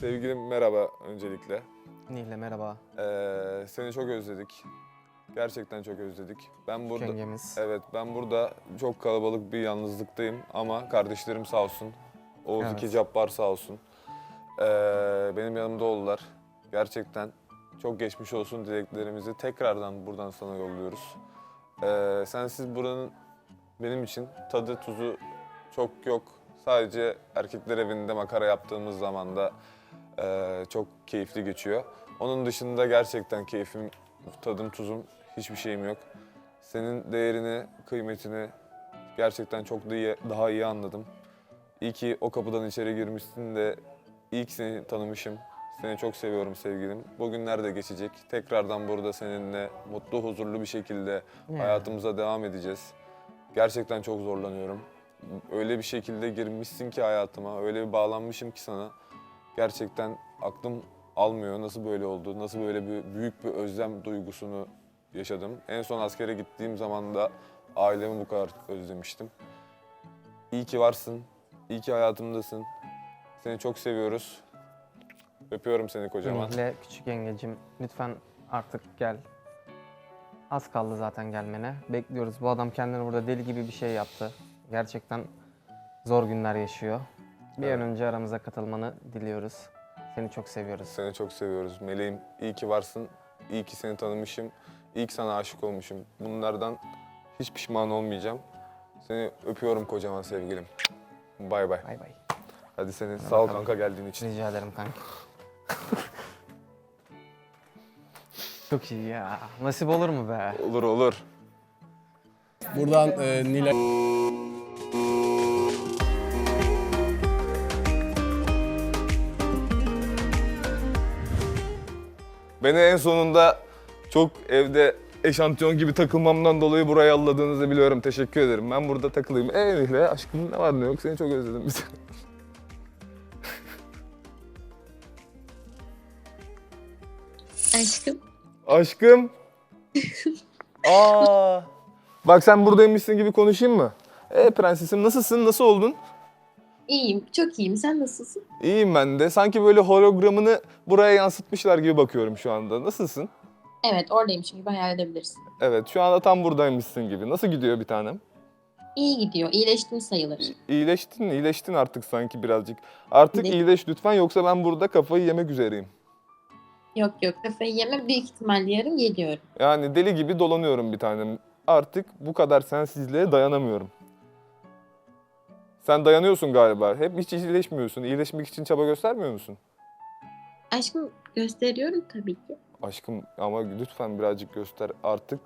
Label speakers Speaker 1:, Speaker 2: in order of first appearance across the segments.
Speaker 1: Sevgilim merhaba öncelikle.
Speaker 2: Nihle merhaba.
Speaker 1: Ee, seni çok özledik. Gerçekten çok özledik. Ben burada
Speaker 2: Yengemiz.
Speaker 1: Evet ben burada çok kalabalık bir yalnızlıktayım ama kardeşlerim sağ olsun. Oğuz
Speaker 2: Evet.
Speaker 1: iki Cabbar sağ olsun. Ee, benim yanımda oldular. Gerçekten çok geçmiş olsun dileklerimizi tekrardan buradan sana yolluyoruz. Ee, sensiz buranın benim için tadı tuzu çok yok. Sadece erkekler evinde makara yaptığımız zaman da e, çok keyifli geçiyor. Onun dışında gerçekten keyfim, tadım, tuzum hiçbir şeyim yok. Senin değerini, kıymetini gerçekten çok iyi, daha iyi anladım. İyi ki o kapıdan içeri girmişsin de ilk seni tanımışım. Seni çok seviyorum sevgilim. Bugünler de geçecek. Tekrardan burada seninle mutlu, huzurlu bir şekilde
Speaker 2: Ya.
Speaker 1: hayatımıza devam edeceğiz. Gerçekten çok zorlanıyorum. Öyle bir şekilde girmişsin ki hayatıma, öyle bir bağlanmışım ki sana. Gerçekten aklım almıyor. Nasıl böyle oldu? Nasıl böyle bir büyük bir özlem duygusunu yaşadım. En son askere gittiğim zaman da ailemi bu kadar özlemiştim. İyi ki varsın. İyi ki hayatımdasın. Seni çok seviyoruz. Öpüyorum seni kocaman.
Speaker 2: Nihle küçük yengecim lütfen artık gel. Az kaldı zaten gelmene. Bekliyoruz. Bu adam kendini burada deli gibi bir şey yaptı. Gerçekten zor günler yaşıyor. Bir an önce aramıza katılmanı diliyoruz. Seni çok seviyoruz.
Speaker 1: Seni çok seviyoruz. Meleğim iyi ki varsın. İyi ki seni tanımışım. İyi ki sana aşık olmuşum. Bunlardan hiç pişman olmayacağım. Seni öpüyorum kocaman sevgilim. Bay bay.
Speaker 2: Bay bay.
Speaker 1: Hadi seni sağ ol kanka geldiğin için.
Speaker 2: Rica ederim kanka. çok iyi ya. Nasip olur mu be?
Speaker 1: Olur olur.
Speaker 3: Buradan e, Nilay
Speaker 1: Beni en sonunda çok evde eşantiyon gibi takılmamdan dolayı buraya yolladığınızı biliyorum. Teşekkür ederim. Ben burada takılayım. Ee Nihle aşkım ne var ne yok seni çok özledim biz.
Speaker 4: Aşkım.
Speaker 1: Aşkım. Aa. Bak sen buradaymışsın gibi konuşayım mı? Ee prensesim nasılsın? Nasıl oldun?
Speaker 4: İyiyim, çok iyiyim. Sen nasılsın?
Speaker 1: İyiyim ben de. Sanki böyle hologramını buraya yansıtmışlar gibi bakıyorum şu anda. Nasılsın?
Speaker 4: Evet, oradaymışım gibi hayal edebilirsin.
Speaker 1: Evet, şu anda tam buradaymışsın gibi. Nasıl gidiyor bir tanem?
Speaker 4: İyi gidiyor, iyileştim sayılır.
Speaker 1: İyileştin, iyileştin artık sanki birazcık. Artık
Speaker 4: Ne?
Speaker 1: iyileş lütfen yoksa ben burada kafayı yemek üzereyim.
Speaker 4: Yok yok, kafayı yeme. Büyük ihtimalle yarın geliyorum.
Speaker 1: Yani deli gibi dolanıyorum bir tanem. Artık bu kadar sensizliğe dayanamıyorum. Sen dayanıyorsun galiba. Hep hiç iyileşmiyorsun. İyileşmek için çaba göstermiyor musun?
Speaker 4: Aşkım gösteriyorum tabii ki.
Speaker 1: Aşkım ama lütfen birazcık göster. Artık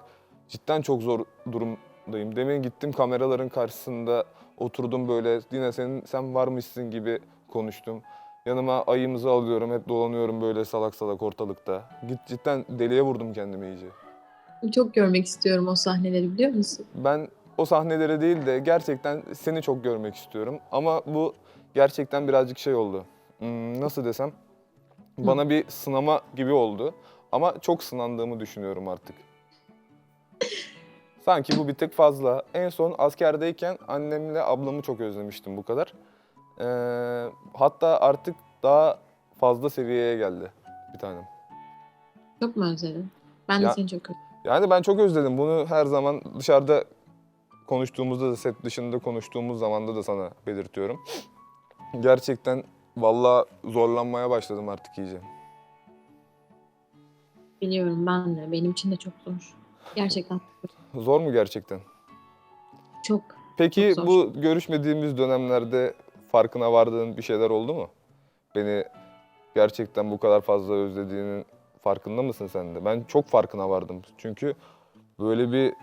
Speaker 1: cidden çok zor durumdayım. Demin gittim kameraların karşısında oturdum böyle yine senin sen varmışsın gibi konuştum. Yanıma ayımızı alıyorum hep dolanıyorum böyle salak salak ortalıkta. Git cidden deliye vurdum kendimi iyice.
Speaker 4: Çok görmek istiyorum o sahneleri biliyor musun?
Speaker 1: Ben o sahneleri değil de gerçekten seni çok görmek istiyorum. Ama bu gerçekten birazcık şey oldu. Hmm, nasıl desem? Bana bir sınama gibi oldu. Ama çok sınandığımı düşünüyorum artık. Sanki bu bir tık fazla. En son askerdeyken annemle ablamı çok özlemiştim bu kadar. Ee, hatta artık daha fazla seviyeye geldi bir tanem.
Speaker 4: Çok mu özledin? Ben de
Speaker 1: Ya-
Speaker 4: seni çok özledim.
Speaker 1: Yani ben çok özledim. Bunu her zaman dışarıda konuştuğumuzda da set dışında konuştuğumuz zamanda da sana belirtiyorum. Gerçekten vallahi zorlanmaya başladım artık iyice.
Speaker 4: Biliyorum ben de. Benim için de çok zor. Gerçekten
Speaker 1: Zor mu gerçekten?
Speaker 4: çok.
Speaker 1: Peki
Speaker 4: Çok zor.
Speaker 1: bu görüşmediğimiz dönemlerde farkına vardığın bir şeyler oldu mu? Beni gerçekten bu kadar fazla özlediğinin farkında mısın sen de? Ben çok farkına vardım. Çünkü böyle bir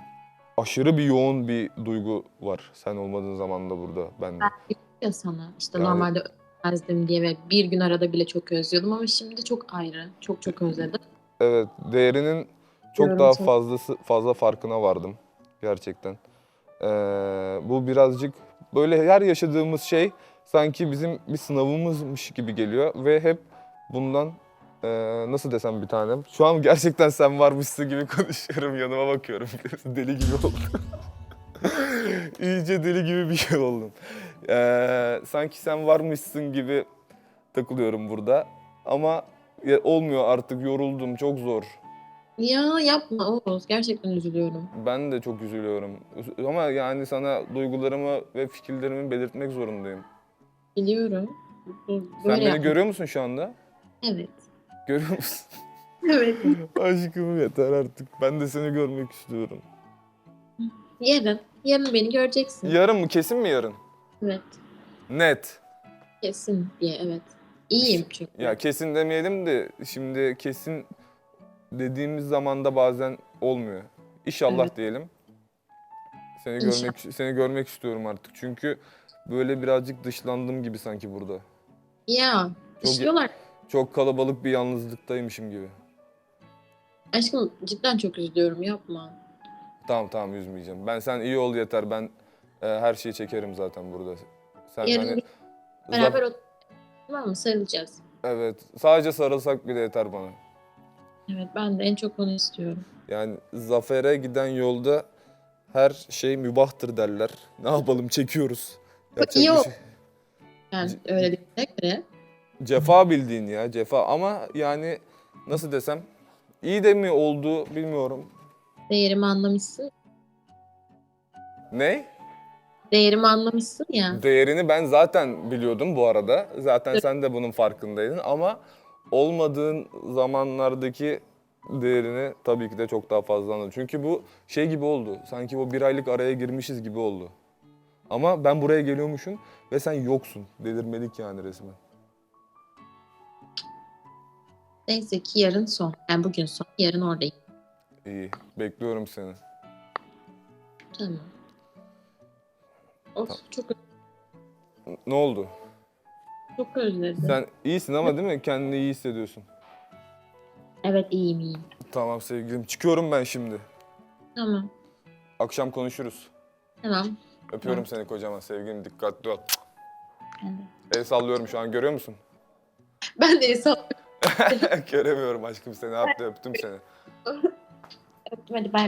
Speaker 1: aşırı bir yoğun bir duygu var sen olmadığın zaman da burada.
Speaker 4: Ben dedim ya sana işte
Speaker 1: Yani-
Speaker 4: normalde özlemezdim diye ve bir gün arada bile çok özlüyordum ama şimdi çok ayrı. Çok çok özledim.
Speaker 1: Evet, değerinin çok
Speaker 4: Diyorum
Speaker 1: daha
Speaker 4: sana.
Speaker 1: fazlası fazla farkına vardım gerçekten. Ee, bu birazcık böyle her yaşadığımız şey sanki bizim bir sınavımızmış gibi geliyor ve hep bundan ee, nasıl desem bir tanem. Şu an gerçekten sen varmışsın gibi konuşuyorum, yanıma bakıyorum. deli gibi oldum. İyice deli gibi bir şey oldum. Ee, sanki sen varmışsın gibi takılıyorum burada. Ama olmuyor artık yoruldum çok zor.
Speaker 4: Ya yapma Oğuz. Gerçekten üzülüyorum.
Speaker 1: Ben de çok üzülüyorum. Ama yani sana duygularımı ve fikirlerimi belirtmek zorundayım.
Speaker 4: Biliyorum. Bu-
Speaker 1: Sen
Speaker 4: Böyle
Speaker 1: beni
Speaker 4: yapma.
Speaker 1: görüyor musun şu anda?
Speaker 4: Evet.
Speaker 1: Görüyor musun?
Speaker 4: Evet.
Speaker 1: Aşkım yeter artık. Ben de seni görmek istiyorum.
Speaker 4: Yarın. Yarın beni göreceksin.
Speaker 1: Yarın mı? Kesin mi yarın?
Speaker 4: Evet.
Speaker 1: Net.
Speaker 4: Kesin diye evet. İyiyim çünkü.
Speaker 1: Ya kesin demeyelim de şimdi kesin dediğimiz zamanda bazen olmuyor. İnşallah
Speaker 4: Evet.
Speaker 1: diyelim. Seni
Speaker 4: İnşallah.
Speaker 1: görmek seni görmek istiyorum artık. Çünkü böyle birazcık dışlandım gibi sanki burada.
Speaker 4: Ya.
Speaker 1: Çok-
Speaker 4: Dışlıyorlar.
Speaker 1: Çok kalabalık bir yalnızlıktaymışım gibi.
Speaker 4: Aşkım cidden çok üzülüyorum yapma.
Speaker 1: Tamam tamam üzmeyeceğim. Ben sen iyi ol yeter. Ben e, her şeyi çekerim zaten burada. Sen
Speaker 4: Yarın
Speaker 1: hani
Speaker 4: Beraber otur. Tamam mı? Sarılacağız.
Speaker 1: evet sadece sarılsak bile yeter bana.
Speaker 4: Evet ben de en çok onu istiyorum.
Speaker 1: Yani zafere giden yolda her şey mübahtır derler. Ne yapalım çekiyoruz. Yapacak
Speaker 4: ol.
Speaker 1: şey-
Speaker 4: Yani öyle dediğine göre.
Speaker 1: Cefa bildiğin ya cefa ama yani nasıl desem iyi de mi oldu bilmiyorum.
Speaker 4: Değerimi anlamışsın.
Speaker 1: Ne?
Speaker 4: Değerimi anlamışsın ya.
Speaker 1: Değerini ben zaten biliyordum bu arada. Zaten sen de bunun farkındaydın ama olmadığın zamanlardaki değerini tabii ki de çok daha fazla anladım. Çünkü bu şey gibi oldu. Sanki bu bir aylık araya girmişiz gibi oldu. Ama ben buraya geliyormuşum ve sen yoksun. Delirmelik yani resmen.
Speaker 4: Neyse ki yarın son. Yani bugün son. Yarın oradayım.
Speaker 1: İyi. Bekliyorum seni.
Speaker 4: Tamam. Of çok
Speaker 1: Ne oldu?
Speaker 4: çok özledim.
Speaker 1: Sen iyisin ama değil mi? Kendini iyi hissediyorsun.
Speaker 4: Evet iyiyim iyiyim.
Speaker 1: Tamam sevgilim. Çıkıyorum ben şimdi.
Speaker 4: Tamam.
Speaker 1: Akşam konuşuruz.
Speaker 4: Tamam.
Speaker 1: Öpüyorum seni kocaman sevgilim. Dikkatli ol.
Speaker 4: Ben de.
Speaker 1: El sallıyorum şu an görüyor musun?
Speaker 4: Ben de hesap
Speaker 1: Göremiyorum aşkım seni. Hatta öptüm seni.
Speaker 4: Hadi bay